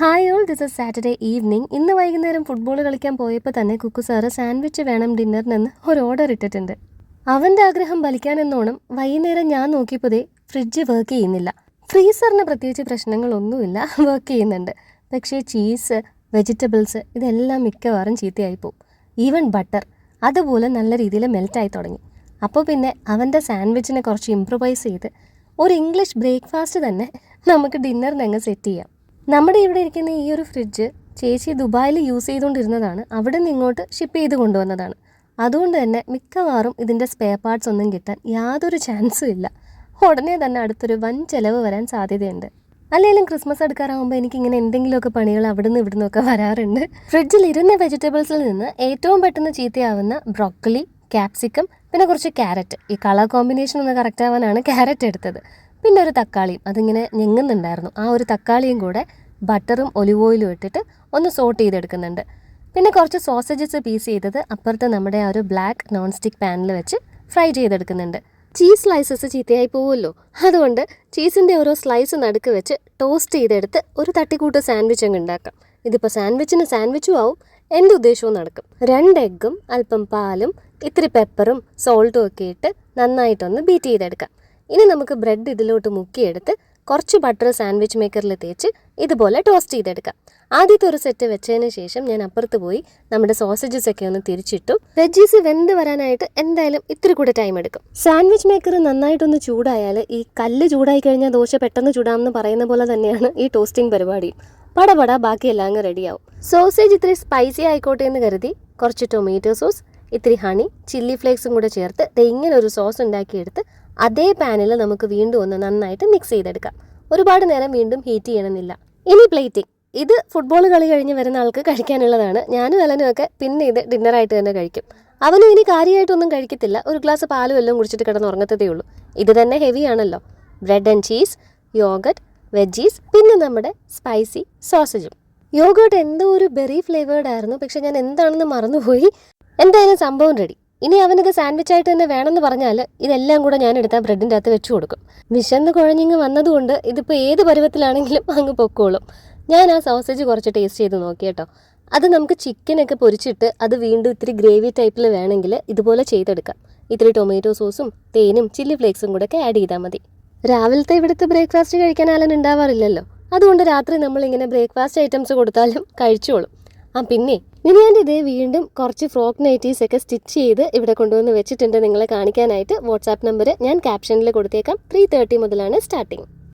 Hi all this is Saturday evening ഇന്ന് വൈകുന്നേരം football കളിക്കാൻ പോയപ്പോൾ തന്നെ കുക്കു സാറ് സാൻഡ്വിച്ച് വേണം ഡിന്നറിനെന്ന് ഒരു ഓർഡർ ഇട്ടിട്ടുണ്ട്. അവന്റെ ആഗ്രഹം ഫലിക്കാനെന്നോണം വൈകുന്നേരം ഞാൻ നോക്കിയപ്പോഴേ ഫ്രിഡ്ജ് വർക്ക് ചെയ്യുന്നില്ല. ഫ്രീസറിന് പ്രത്യേകിച്ച് പ്രശ്നങ്ങളൊന്നുമില്ല വർക്ക് ചെയ്യുന്നുണ്ട്. പക്ഷേ ചീസ് വെജിറ്റബിൾസ് ഇതെല്ലാം മിക്കവാറും ചീത്തയായി പോകും ഈവൻ ബട്ടർ അതുപോലെ നല്ല രീതിയിൽ മെൽറ്റായി തുടങ്ങി. അപ്പോൾ പിന്നെ അവന്റെ സാൻഡ്വിച്ചിനെ കുറച്ച് ഇമ്പ്രവൈസ് ചെയ്ത് ഒരു ഇംഗ്ലീഷ് ബ്രേക്ക്ഫാസ്റ്റ് തന്നെ നമുക്ക് ഡിന്നറിനങ്ങ് സെറ്റ് ചെയ്യാം. നമ്മുടെ ഇവിടെ ഇരിക്കുന്ന ഈ ഒരു ഫ്രിഡ്ജ് ചേച്ചി ദുബായിൽ യൂസ് ചെയ്തുകൊണ്ടിരുന്നതാണ്. അവിടെ നിന്ന് ഇങ്ങോട്ട് ഷിപ്പ് ചെയ്ത് കൊണ്ടുവന്നതാണ്. അതുകൊണ്ട് തന്നെ മിക്കവാറും ഇതിന്റെ സ്പെയർ പാർട്സ് ഒന്നും കിട്ടാൻ യാതൊരു ചാൻസും ഇല്ല. ഉടനെ തന്നെ അടുത്തൊരു വൻ ചിലവ് വരാൻ സാധ്യതയുണ്ട്. അല്ലെങ്കിലും ക്രിസ്മസ് അടുക്കാറാകുമ്പോൾ എനിക്കിങ്ങനെ എന്തെങ്കിലുമൊക്കെ പണികൾ അവിടുന്ന് ഇവിടുന്ന് ഒക്കെ വരാറുണ്ട്. ഫ്രിഡ്ജിൽ ഇരുന്ന വെജിറ്റബിൾസിൽ നിന്ന് ഏറ്റവും പെട്ടെന്ന് ചീത്തയാവുന്ന ബ്രോക്കലി ക്യാപ്സിക്കം പിന്നെ കുറച്ച് ക്യാരറ്റ് ഈ കളർ കോമ്പിനേഷൻ ഒന്ന് കറക്റ്റ് ആവാനാണ് ക്യാരറ്റ് എടുത്തത്. പിന്നെ ഒരു തക്കാളിയും അതിങ്ങനെ ഞെങ്ങുന്നുണ്ടായിരുന്നു. ആ ഒരു തക്കാളിയും കൂടെ ബട്ടറും ഒലിവ് ഓയിലും ഇട്ടിട്ട് ഒന്ന് സോട്ട് ചെയ്തെടുക്കുന്നുണ്ട്. പിന്നെ കുറച്ച് സോസേജസ് പീസ് ചെയ്തത് അപ്പുറത്ത് നമ്മുടെ ആ ഒരു ബ്ലാക്ക് നോൺ സ്റ്റിക്ക് പാനിൽ വെച്ച് ഫ്രൈ ചെയ്തെടുക്കുന്നുണ്ട്. ചീസ് സ്ലൈസസ് ചീത്തയായി പോവുമല്ലോ. അതുകൊണ്ട് ചീസിന്റെ ഓരോ സ്ലൈസ് നടുക്ക് വെച്ച് ടോസ്റ്റ് ചെയ്തെടുത്ത് ഒരു തട്ടിക്കൂട്ട് സാൻഡ്വിച്ച് അങ്ങ് ഉണ്ടാക്കാം. ഇതിപ്പോൾ സാൻഡ്വിച്ചിന് സാൻഡ്വിച്ചും ആവും. എന്റെ ഉദ്ദേശവും നടക്കും. രണ്ട് എഗ്ഗും അല്പം പാലും ഇത്തിരി പെപ്പറും സോൾട്ടും ഒക്കെ ഇട്ട് നന്നായിട്ടൊന്ന് ബീറ്റ് ചെയ്തെടുക്കാം. ഇനി നമുക്ക് ബ്രെഡ് ഇതിലോട്ട് മുക്കിയെടുത്ത് കുറച്ച് ബട്ടർ സാൻഡ്വിച്ച് മേക്കറിൽ തേച്ച് ഇതുപോലെ ടോസ്റ്റ് ചെയ്തെടുക്കാം. ആദ്യത്തെ ഒരു സെറ്റ് വെച്ചതിന് ശേഷം ഞാൻ അപ്പുറത്ത് പോയി നമ്മുടെ സോസേജസ് ഒക്കെ ഒന്ന് തിരിച്ചിട്ടു. വെജീസ് വെന്ത് വരാനായിട്ട് എന്തായാലും ഇത്തിരി കൂടെ ടൈം എടുക്കും. സാൻഡ്വിച്ച് മേക്കർ നന്നായിട്ടൊന്ന് ചൂടായാൽ ഈ കല്ല് ചൂടായി കഴിഞ്ഞാൽ ദോശ പെട്ടെന്ന് ചൂടാമെന്ന് പറയുന്ന പോലെ തന്നെയാണ് ഈ ടോസ്റ്റിംഗ് പരിപാടി പടപട ബാക്കിയെല്ലാം അങ്ങ് റെഡിയാവും സോസേജ് ഇത്തിരി സ്പൈസി ആയിക്കോട്ടെ എന്ന് കരുതി കുറച്ച് ടൊമാറ്റോ സോസ് ഇത്തിരി ഹണി ചില്ലി ഫ്ലേക്സും കൂടെ ചേർത്ത് ഇങ്ങനെ ഒരു സോസ് ഉണ്ടാക്കിയെടുത്ത് അതേ പാനിൽ നമുക്ക് വീണ്ടും ഒന്ന് നന്നായിട്ട് മിക്സ് ചെയ്തെടുക്കാം. ഒരുപാട് നേരം വീണ്ടും ഹീറ്റ് ചെയ്യണമെന്നില്ല. ഇനി പ്ലേറ്റിംഗ് ഇത് ഫുട്ബോൾ കളി കഴിഞ്ഞ് വരുന്ന ആൾക്ക് കഴിക്കാനുള്ളതാണ്. ഞാനും അലനും ഒക്കെ പിന്നെ ഇത് ഡിന്നറായിട്ട് തന്നെ കഴിക്കും. അവനും ഇനി കാര്യമായിട്ടൊന്നും കഴിക്കത്തില്ല. ഒരു ഗ്ലാസ് പാലും എല്ലാം കുടിച്ചിട്ട് കിടന്ന് ഉറങ്ങത്തതേ ഉള്ളൂ. ഇത് തന്നെ ഹെവി ആണല്ലോ. Bread and cheese yoghurt veggies പിന്നെ നമ്മുടെ സ്പൈസി സോസേജും യോഗട്ട് എന്തോ ഒരു ബെറി ഫ്ലേവേർഡ് ആയിരുന്നു. പക്ഷെ ഞാൻ എന്താണെന്ന് മറന്നുപോയി. എന്തായാലും സംഭവം റെഡി ഇനി അവനത് സാൻഡ്വിച്ച് ആയിട്ട് തന്നെ വേണമെന്ന് പറഞ്ഞാൽ ഇതെല്ലാം കൂടെ ഞാൻ എടുത്താൽ ബ്രെഡിന്റെ അകത്ത് വെച്ച് കൊടുക്കും. വിശന്ന് കുഴഞ്ഞിങ്ങ് വന്നതുകൊണ്ട് ഇതിപ്പോൾ ഏത് പരുവത്തിലാണെങ്കിലും അങ്ങ് പൊക്കോളും. ഞാൻ ആ സോസേജ് കുറച്ച് ടേസ്റ്റ് ചെയ്ത് നോക്കി കേട്ടോ. അത് നമുക്ക് ചിക്കനൊക്കെ പൊരിച്ചിട്ട് അത് വീണ്ടും ഇത്തിരി ഗ്രേവി ടൈപ്പിൽ വേണമെങ്കിൽ ഇതുപോലെ ചെയ്തെടുക്കാം. ഇത്തിരി ടൊമാറ്റോ സോസും തേനും ചില്ലി ഫ്ലേക്സും കൂടെ ഒക്കെ ആഡ് ചെയ്താൽ മതി. രാവിലത്തെ ഇവിടുത്തെ ബ്രേക്ക്ഫാസ്റ്റ് കഴിക്കാൻ ആലൻ ഉണ്ടാവാറില്ലല്ലോ. അതുകൊണ്ട് രാത്രി നമ്മളിങ്ങനെ ബ്രേക്ക്ഫാസ്റ്റ് ഐറ്റംസ് കൊടുത്താലും കഴിച്ചോളും. ആ പിന്നെ ഇനി ഞാൻ ഇതേ വീണ്ടും കുറച്ച് ഫ്രോക്ക് നൈറ്റീസ് ഒക്കെ സ്റ്റിച്ച് ചെയ്ത് ഇവിടെ കൊണ്ടുവന്ന് വെച്ചിട്ടുണ്ട്. നിങ്ങളെ കാണിക്കാനായിട്ട് വാട്സാപ്പ് നമ്പർ ഞാൻ ക്യാപ്ഷനിൽ കൊടുത്തേക്കാം. ത്രീ മുതലാണ് സ്റ്റാർട്ടിങ്